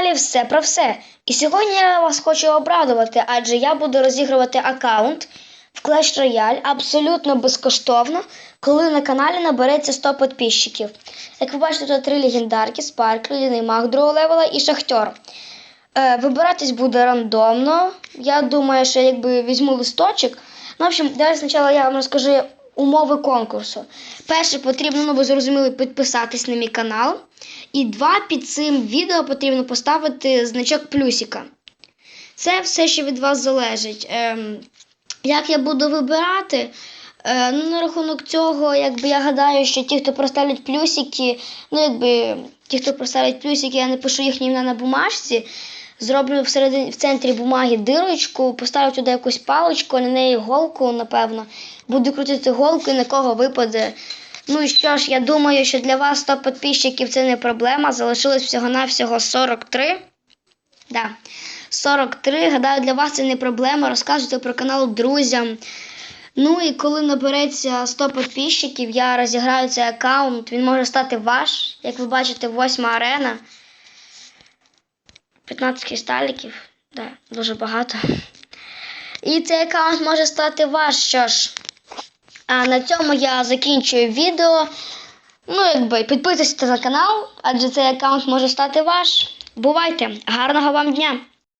каналі все про все. І сьогодні я вас хочу обрадувати, адже я буду розігрувати аккаунт в Clash Royale абсолютно безкоштовно, коли на каналі набереться 100 підписчиків. Як ви бачите, тут три легендарки: Спарк, Лідяний Маг другого левела і Шахтер. Е, вибиратись буде рандомно. Я думаю, що якби візьму листочок. Ну, в общем, давайте спочатку я вам розкажу умови конкурсу. Перше, потрібно, ну ви зрозуміли, підписатись на мій канал. І два, під цим відео потрібно поставити значок плюсика. Це все, що від вас залежить. Ем, як я буду вибирати? Е, ну, на рахунок цього, якби я гадаю, що ті, хто проставлять плюсики, ну якби ті, хто проставлять плюсики, я напишу їхні імена на бумажці, зроблю всередині в центрі бумаги дирочку, поставлю туди якусь паличку, на неї голку, напевно. Буду крутити голку і на кого випаде. Ну і що ж, я думаю, що для вас 100 підписчиків це не проблема. Залишилось всього-навсього 43. Да. 43. Гадаю, для вас це не проблема. Розказуйте про канал друзям. Ну і коли набереться 100 підписчиків, я розіграю цей аккаунт. Він може стати ваш. Як ви бачите, восьма арена. 15 кристаліків. Да, дуже багато. І цей аккаунт може стати ваш. Що ж. А на цьому я закінчую відео. Ну, якби підписуйтесь на канал, адже цей аккаунт може стати ваш. Бувайте! Гарного вам дня!